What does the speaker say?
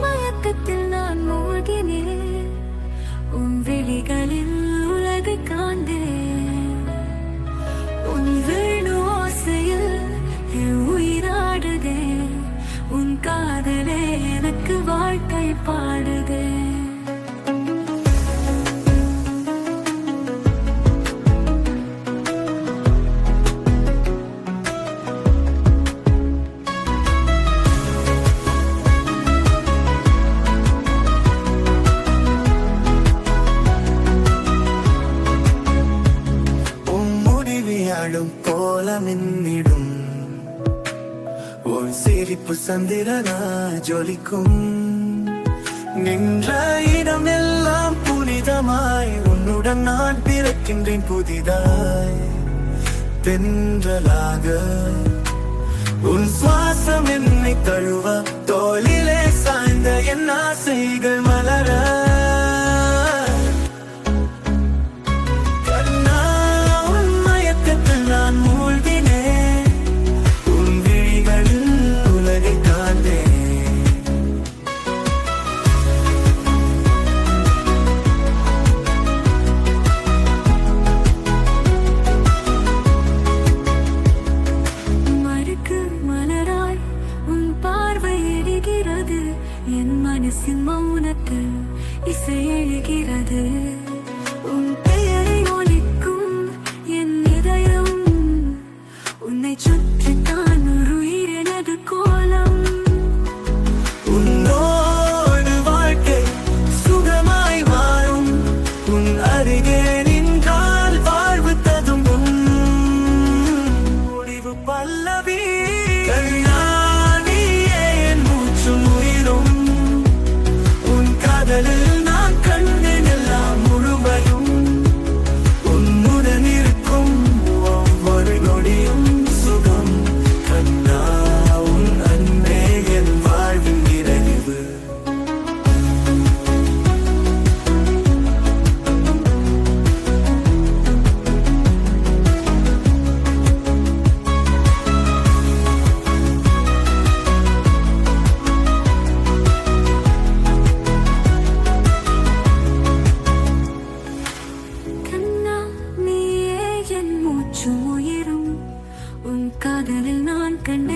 மயக்கத்தில் நான் மூழ்கினேன். உன் விழிகளில் உலகை காண்கிறேன். உன் வேணு ஓசையில் உயிராடுதே உன் காதலே எனக்கு வாழ்க்கை பாடுதே. என்னிடும் உன் சிரிப்பு சந்திரனா ஜொலிக்கும். நின்ற இடம் எல்லாம் புனிதமாய் உன்னுடன் நான் பிறக்கின்றேன் புதிதாய். தென்றலாக உன் சுவாசம் என்னை தழுவ தோழி மனசின் மௌனத்தில் இசை எழுகிறது. உன் நீயே என் உன் காதலில் நான் கண்ட